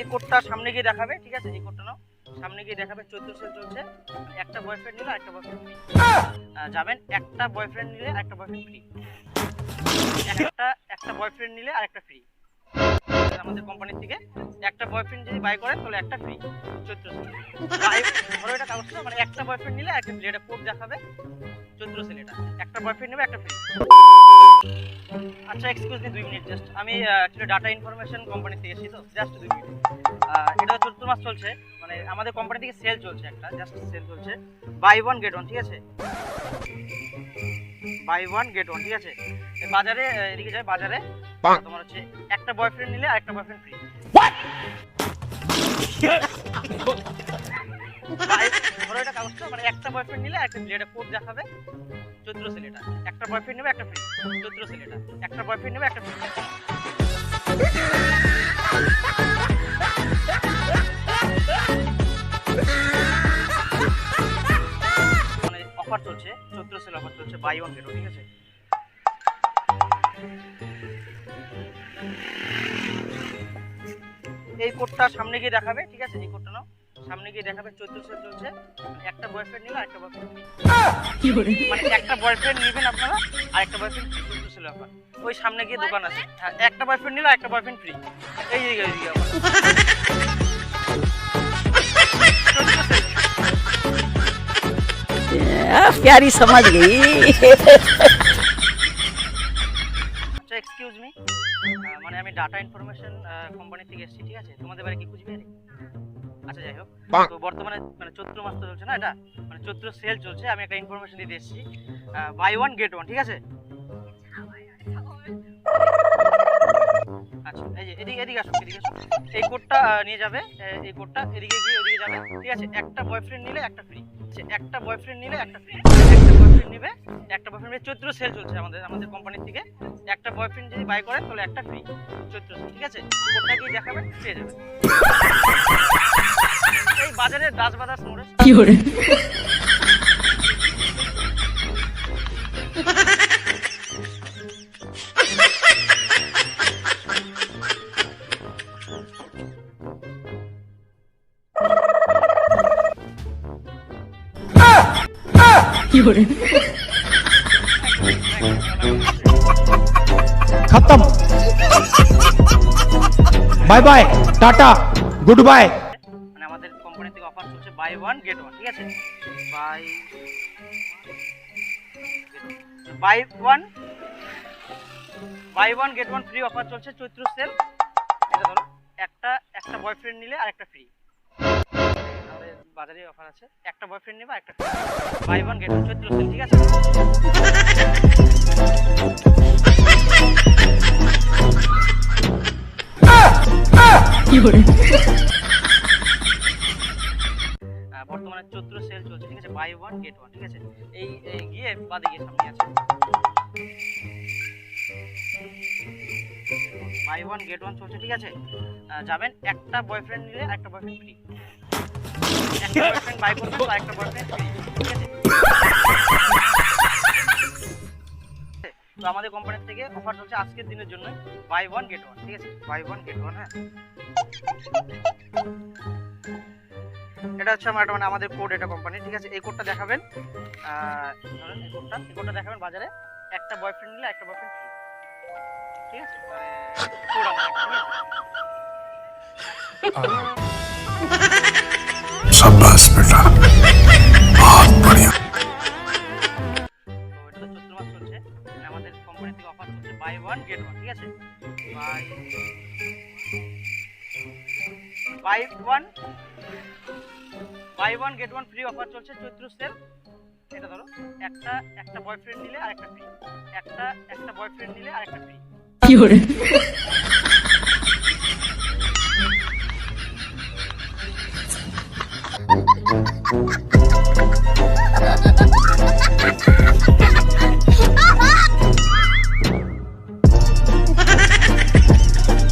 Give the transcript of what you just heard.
এই কোর্টটা সামনে গিয়ে দেখাবে, ঠিক আছে? এই কোটটা নাও। সামনে গিয়ে দেখাবে চোদ্দ সেল চলছে। একটা বয়ফ্রেন্ড নিলে একটা বয়ফ্রেন্ড ফ্রি যাবেন, একটা বয়ফ্রেন্ড নিলে একটা বয়ফ্রেন্ড ফ্রি একটা একটা বয়ফ্রেন্ড নিলে আর একটা ফ্রি আমাদের কোম্পানি থেকে একটা বয়ফ্রেন্ড যদি বাই করে তাহলে একটা ফ্রি সেল ধরো এটা কাগজটা মানে একটা বয়ফ্রেন্ড নিলে একটা ফ্রি এটা কোড দেখাবে সেল এটা একটা বয়ফ্রেন্ড নেবে একটা ফ্রি আচ্ছা এক্সকিউজ মি দুই মিনিট জাস্ট আমি অ্যাকচুয়ালি ডাটা ইনফরমেশন কোম্পানি থেকে এসেছি তো জাস্ট দুই মিনিট এটা চতুর্থ মাস চলছে মানে আমাদের কোম্পানি থেকে সেল চলছে একটা জাস্ট সেল চলছে। বাই ওয়ান গেট ওয়ান ঠিক আছে? বাই ওয়ান গেট ওয়ান ঠিক আছে? বাজারে এদিকে যায় বাজারে। তোমার হচ্ছে একটা বয়ফ্রেন্ড নিলে আরেকটা বয়ফ্রেন্ড ফ্রি ধরো এটা কাগজটা মানে একটা বয়ফ্রেন্ড নিলে একটা ফ্রি এটা কোড দেখাবে চৈত্র সেল এটা একটা বয়ফ্রেন্ড নেবে একটা ফ্রি চৈত্র সেল একটা বয়ফ্রেন্ড নেবে একটা ফ্রি মানে অফার চলছে চৈত্র সেল অফার চলছে বাই ওয়ান গেট ঠিক আছে? এই কোডটা সামনে গিয়ে দেখাবে ঠিক আছে এই কোডটা নাও সামনে গিয়ে দেখাবে চৈত্র সেল চলছে একটা বয়ফ্রেন্ড নিলে একটা বয়ফ্রেন্ড মানে একটা বয়ফ্রেন্ড নেবেন আপনারা আর একটা boyfriend free Chaitra sale offer ওই সামনে গিয়ে দোকান আছে হ্যাঁ একটা বয়ফ্রেন্ড নিলে একটা বয়ফ্রেন্ড ফ্রি এই দিকে এই দিকে offer। प्यारी समझ गई আচ্ছা এক্সকিউজ মি মানে আমি ডাটা ইনফরমেশন কোম্পানি থেকে এসেছি ঠিক আছে? তোমাদের বাড়ি কি কুচবিহারে আচ্ছা যাই হোক। তো বর্তমানে মানে চৈত্র মাস তো চলছে না এটা? মানে চৈত্র সেল চলছে আমি একটা ইনফরমেশন দিতে এসেছি বাই ওয়ান গেট ওয়ান ঠিক আছে? এদিকে আসো এদিকে আসো এই কোডটা নিয়ে যাবে। এই কোডটা এদিকে গিয়ে, ওদিকে যাবে। ঠিক আছে? একটা বয়ফ্রেন্ড নিলে একটা ফ্রি একটা বয়ফ্রেন্ড নিলে একটা ফ্রি একটা বয়ফ্রেন্ড নিবে, একটা বয়ফ্রেন্ড চৈত্র সেল চলছে আমাদের আমাদের কোম্পানি থেকে। একটা বয়ফ্রেন্ড যদি বাই করে, তাহলে একটা ফ্রি চৈত্র সেল ঠিক আছে? কোডটা গিয়ে দেখাবে, পেয়ে যাবে। এই বাজারে দাস বাজার মোড়ে খতম। Bye bye tata good bye মানে আমাদের কোম্পানি থেকে অফার চলছে বাই ওয়ান গেট ওয়ান ঠিক আছে? Buy buy one buy one get one free offer চলছে চৈত্র সেল এটা ধরো একটা একটা বয়ফ্রেন্ড নিলে আর একটা ফ্রি বাজারে অফার আছে। একটা বয়ফ্রেন্ড নেবে, একটা buy one get one Chaitra sale ঠিক আছে? বর্তমানে চৈত্র সেল চলছে, ঠিক আছে? বাই ওয়ান গেট ওয়ান ঠিক আছে? এই গিয়ে বাদে গিয়ে সামনে আছে। বাই ওয়ান গেট ওয়ান চলছে, ঠিক আছে? যাবেন একটা বয়ফ্রেন্ড নিলে একটা বয়ফ্রেন্ড ফ্রি তো আমাদের কোম্পানির থেকে অফার চলছে আজকের দিনের জন্য বাই ওয়ান গেট ওয়ান ঠিক আছে? বাই ওয়ান গেট ওয়ান হ্যাঁ? এটা হচ্ছে আমার মানে আমাদের কোড এটা কোম্পানি ঠিক আছে? এই কোডটা দেখাবেন। ধরেন এই কোডটা এই কোডটা দেখাবেন বাজারে। একটা বয়ফ্রেন্ড নিলে একটা বয়ফ্রেন্ড ঠিক আছে? কোড আমার बेटा बहुत बढ़िया তো এটা তো চৈত্র মাস চলছে মানে আমাদের কোম্পানি থেকে অফার চলছে বাই ওয়ান গেট ওয়ান ঠিক আছে buy buy one buy one get one free offer চলছে চৈত্র সেল এটা ধরো একটা একটা বয়ফ্রেন্ড নিলে আর একটা ফ্রি একটা একটা বয়ফ্রেন্ড নিলে আর একটা ফ্রি